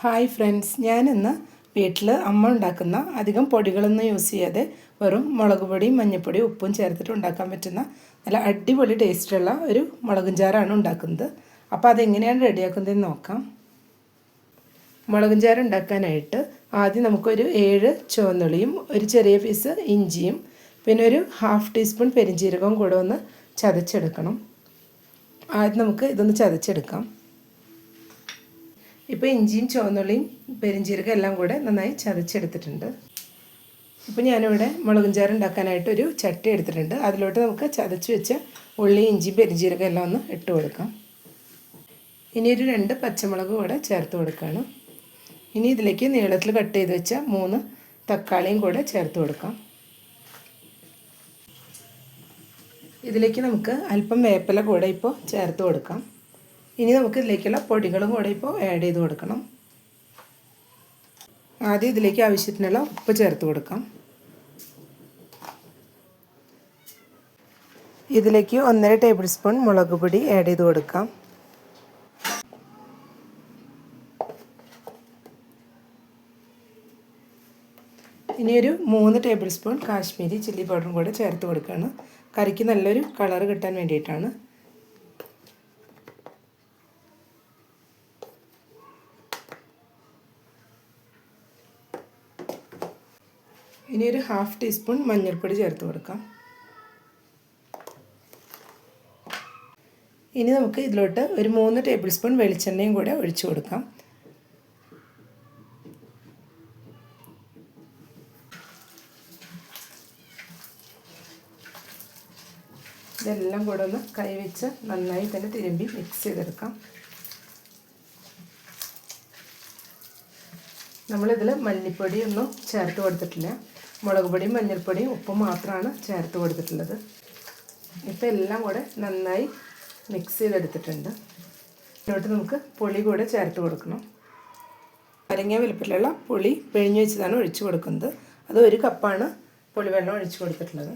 Hi friends ഞാനിന്ന് വീട്ടിൽ അമ്മ ഉണ്ടാക്കുന്ന അധികം പൊടികളൊന്നും യൂസ് ചെയ്യാതെ വെറും മുളക് പൊടിയും മഞ്ഞൾപ്പൊടിയും ഉപ്പും ചേർത്തിട്ട് ഉണ്ടാക്കാൻ പറ്റുന്ന നല്ല അടിപൊളി ടേസ്റ്റുള്ള ഒരു മുളകും ചാറാണ് ഉണ്ടാക്കുന്നത്. അപ്പോൾ അതെങ്ങനെയാണ് റെഡിയാക്കുന്നതെന്ന് നോക്കാം. മുളകും ചാറ് ഉണ്ടാക്കാനായിട്ട് ആദ്യം നമുക്കൊരു ഏഴ് ചുവന്നുള്ളിയും ഒരു ചെറിയ പീസ് ഇഞ്ചിയും പിന്നെ ഒരു ഹാഫ് ടീസ്പൂൺ പെരിഞ്ചീരകവും കൂടെ ഒന്ന് ചതച്ചെടുക്കണം. ആദ്യം നമുക്ക് ഇതൊന്ന് ചതച്ചെടുക്കാം. ഇപ്പോൾ ഇഞ്ചിയും ചുവന്നുള്ളിയും പെരിഞ്ചീരകം എല്ലാം കൂടെ നന്നായി ചതച്ചെടുത്തിട്ടുണ്ട്. ഇപ്പോൾ ഞാനിവിടെ മുളകും ചാറ് ഉണ്ടാക്കാനായിട്ട് ഒരു ചട്ടി എടുത്തിട്ടുണ്ട്. അതിലോട്ട് നമുക്ക് ചതച്ച് വെച്ച ഉള്ളി ഇഞ്ചി പെരിഞ്ചീരകം എല്ലാം ഒന്ന് ഇട്ട് കൊടുക്കാം. ഇനി ഒരു രണ്ട് പച്ചമുളക് കൂടെ ചേർത്ത് കൊടുക്കുകയാണ് ഇനി ഇതിലേക്ക് നീളത്തിൽ കട്ട് ചെയ്ത് വെച്ച മൂന്ന് തക്കാളിയും കൂടെ ചേർത്ത് കൊടുക്കാം. ഇതിലേക്ക് നമുക്ക് അല്പം വേപ്പില കൂടെ ഇപ്പോൾ ചേർത്ത് കൊടുക്കാം. ഇനി നമുക്ക് ഇതിലേക്കുള്ള പൊടികളും കൂടെ ഇപ്പോൾ ആഡ് ചെയ്ത് കൊടുക്കണം. ആദ്യം ഇതിലേക്ക് ആവശ്യത്തിനുള്ള ഉപ്പ് ചേർത്ത് കൊടുക്കാം. ഇതിലേക്ക് ഒന്നര ടേബിൾ സ്പൂൺ മുളക് പൊടി ആഡ് ചെയ്ത് കൊടുക്കാം. ഇനി ഒരു മൂന്ന് ടേബിൾ സ്പൂൺ കാശ്മീരി ചില്ലി പൗഡറും കൂടെ ചേർത്ത് കൊടുക്കുകയാണ്. കറിക്ക് നല്ലൊരു കളർ കിട്ടാൻ വേണ്ടിയിട്ടാണ്. ഇനി ഒരു ഹാഫ് ടീസ്പൂൺ മഞ്ഞൾപ്പൊടി ചേർത്ത് കൊടുക്കാം. ഇനി നമുക്ക് ഇതിലോട്ട് ഒരു മൂന്ന് ടേബിൾ സ്പൂൺ വെളിച്ചെണ്ണയും കൂടെ ഒഴിച്ചു കൊടുക്കാം. ഇതെല്ലാം കൂടെ ഒന്ന് കൈവച്ച് നന്നായി തന്നെ തിരുമ്പി മിക്സ് ചെയ്തെടുക്കാം. നമ്മളിതിൽ മല്ലിപ്പൊടിയൊന്നും ചേർത്ത് കൊടുത്തിട്ടില്ല. മുളക് പൊടിയും മഞ്ഞൾപ്പൊടിയും ഉപ്പും മാത്രമാണ് ചേർത്ത് കൊടുത്തിട്ടുള്ളത്. ഇപ്പോൾ എല്ലാം കൂടെ നന്നായി മിക്സ് ചെയ്തെടുത്തിട്ടുണ്ട്. ഇതിലോട്ട് നമുക്ക് പുളി കൂടെ ചേർത്ത് കൊടുക്കണം. അരങ്ങിയ വലുപ്പത്തിലുള്ള പുളി പിഴിഞ്ഞ് വെച്ചതാണ് ഒഴിച്ചു കൊടുക്കുന്നത്. അത് ഒരു കപ്പാണ് പുളിവെള്ളം ഒഴിച്ചു കൊടുത്തിട്ടുള്ളത്.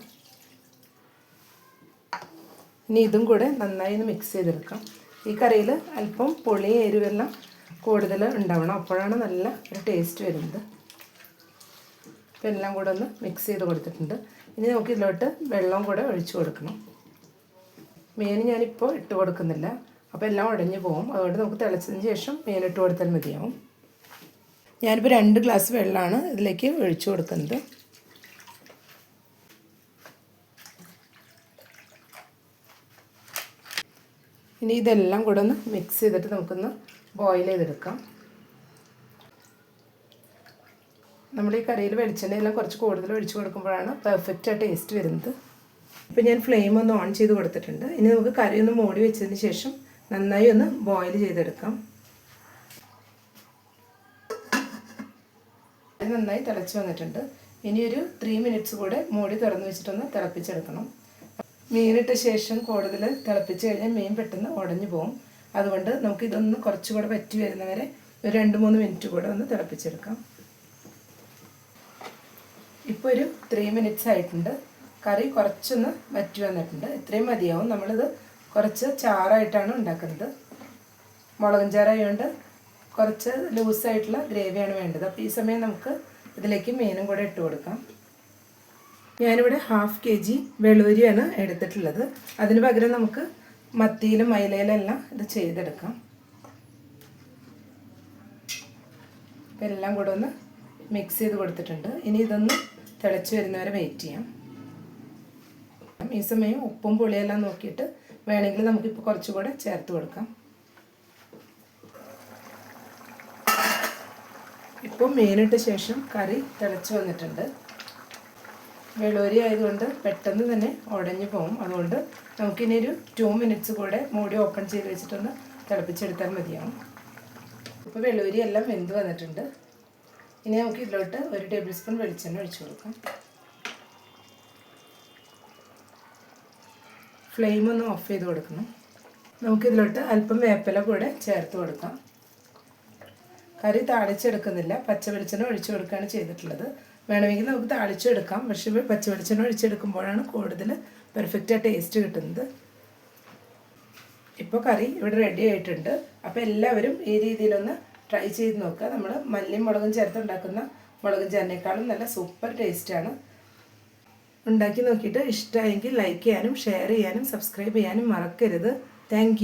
ഇനി ഇതും കൂടെ നന്നായി ഒന്ന് മിക്സ് ചെയ്തെടുക്കാം. ഈ കറിയിൽ അല്പം പുളി എരിവെല്ലാം കൂടുതൽ ഉണ്ടാവണം. അപ്പോഴാണ് നല്ല ഒരു ടേസ്റ്റ് വരുന്നത്. ഇപ്പം എല്ലാം കൂടെ ഒന്ന് മിക്സ് ചെയ്ത് കൊടുത്തിട്ടുണ്ട്. ഇനി നമുക്ക് ഇതിലോട്ട് വെള്ളം കൂടെ ഒഴിച്ചു കൊടുക്കണം. മീൻ ഞാനിപ്പോൾ ഇട്ട് കൊടുക്കുന്നില്ല. അപ്പോൾ എല്ലാം ഉടഞ്ഞു പോകും അതുകൊണ്ട് നമുക്ക് തിളച്ചതിന് ശേഷം മീൻ ഇട്ട് കൊടുത്താൽ മതിയാവും. ഞാനിപ്പോൾ രണ്ട് ഗ്ലാസ് വെള്ളമാണ് ഇതിലേക്ക് ഒഴിച്ചു കൊടുക്കുന്നത്. ഇനി ഇതെല്ലാം കൂടെ ഒന്ന് മിക്സ് ചെയ്തിട്ട് നമുക്കൊന്ന് ബോയിൽ ചെയ്തെടുക്കാം. നമ്മുടെ ഈ കറിയിൽ വെളിച്ചെണ്ണയെല്ലാം കുറച്ച് കൂടുതൽ ഒഴിച്ചു കൊടുക്കുമ്പോഴാണ് പെർഫെക്റ്റ് ആ ടേസ്റ്റ് വരുന്നത്. ഇപ്പോൾ ഞാൻ ഫ്ലെയിം ഒന്ന് ഓൺ ചെയ്ത് കൊടുത്തിട്ടുണ്ട്. ഇനി നമുക്ക് കറി ഒന്ന് മൂടി വെച്ചതിന് ശേഷം നന്നായി ഒന്ന് ബോയിൽ ചെയ്തെടുക്കാം. നന്നായി തിളച്ച് വന്നിട്ടുണ്ട്. ഇനി ഒരു ത്രീ മിനിറ്റ്സ് കൂടെ മൂടി തുറന്ന് വെച്ചിട്ടൊന്ന് തിളപ്പിച്ചെടുക്കണം. മീനിട്ട ശേഷം കൂടുതൽ തിളപ്പിച്ച് കഴിഞ്ഞാൽ മീൻ പെട്ടെന്ന് ഉടഞ്ഞു പോകും അതുകൊണ്ട് നമുക്ക് ഇതൊന്ന് കുറച്ചുകൂടെ പറ്റി വരുന്നവരെ ഒരു രണ്ട് മൂന്ന് മിനിറ്റ് കൂടെ ഒന്ന് തിളപ്പിച്ചെടുക്കാം. ഇപ്പോൾ ഒരു ത്രീ മിനിറ്റ്സ് ആയിട്ടുണ്ട്. കറി കുറച്ചൊന്ന് വറ്റി വന്നിട്ടുണ്ട്. ഇത്രയും മതിയാവും. നമ്മളിത് കുറച്ച് ചാറായിട്ടാണ് ഉണ്ടാക്കുന്നത്. മുളകും ചാറായതുകൊണ്ട് കുറച്ച് ലൂസായിട്ടുള്ള ഗ്രേവിയാണ് വേണ്ടത്. അപ്പോൾ ഈ സമയം നമുക്ക് ഇതിലേക്ക് മീനും കൂടെ ഇട്ട് കൊടുക്കാം. ഞാനിവിടെ ഹാഫ് കെ ജി വെളൂരിയാണ് എടുത്തിട്ടുള്ളത്. അതിന് പകരം നമുക്ക് മത്തിയിലും മൈലയിലെല്ലാം ഇത് ചെയ്തെടുക്കാം. ഇപ്പം എല്ലാം കൂടെ ഒന്ന് മിക്സ് ചെയ്ത് കൊടുത്തിട്ടുണ്ട്. ഇനി ഇതൊന്ന് തിളച്ച് വരുന്നവരെ വെയിറ്റ് ചെയ്യാം. ഈ സമയം ഉപ്പും പുളിയെല്ലാം നോക്കിയിട്ട് വേണമെങ്കിൽ നമുക്കിപ്പോൾ കുറച്ചുകൂടെ ചേർത്ത് കൊടുക്കാം. ഇപ്പോൾ മീനിട്ട ശേഷം കറി തിളച്ച് വന്നിട്ടുണ്ട്. വെളൂരി ആയതുകൊണ്ട് പെട്ടെന്ന് തന്നെ ഉടഞ്ഞു പോകും. അതുകൊണ്ട് നമുക്കിനി ഒരു ടു മിനിറ്റ്സ് കൂടെ മൂടി ഓപ്പൺ ചെയ്ത് വെച്ചിട്ടൊന്ന് തിളപ്പിച്ചെടുത്താൽ മതിയാവും. ഇപ്പോൾ വെളൂരി എല്ലാം വെന്ത് വന്നിട്ടുണ്ട്. ഇനി നമുക്ക് ഇതിലോട്ട് ഒരു ടേബിൾ സ്പൂൺ വെളിച്ചെണ്ണ ഒഴിച്ചു കൊടുക്കാം. ഫ്ലെയിം ഒന്ന് ഓഫ് ചെയ്ത് കൊടുക്കണം. നമുക്കിതിലോട്ട് അല്പം വേപ്പില കൂടെ ചേർത്ത് കൊടുക്കാം. കറി താളിച്ചെടുക്കുന്നില്ല. പച്ച വെളിച്ചെണ്ണ ഒഴിച്ചു കൊടുക്കുകയാണ് ചെയ്തിട്ടുള്ളത്. വേണമെങ്കിൽ നമുക്ക് താളിച്ചെടുക്കാം. പക്ഷേ പച്ച വെളിച്ചെണ്ണ ഒഴിച്ചെടുക്കുമ്പോഴാണ് കൂടുതൽ പെർഫെക്റ്റ് ടേസ്റ്റ് കിട്ടുന്നത്. ഇപ്പോൾ കറി ഇവിടെ റെഡി ആയിട്ടുണ്ട്. അപ്പോൾ എല്ലാവരും ഈ രീതിയിലൊന്ന് ട്രൈ ചെയ്ത് നോക്കുക. നമ്മൾ മല്ലിയും മുളകും ചേർത്ത് ഉണ്ടാക്കുന്ന മുളക് ചാറിനേക്കാളും നല്ല സൂപ്പർ ടേസ്റ്റാണ് ഉണ്ടാക്കി നോക്കിയിട്ട് ഇഷ്ടമായെങ്കിൽ ലൈക്ക് ചെയ്യാനും ഷെയർ ചെയ്യാനും സബ്സ്ക്രൈബ് ചെയ്യാനും മറക്കരുത്. താങ്ക്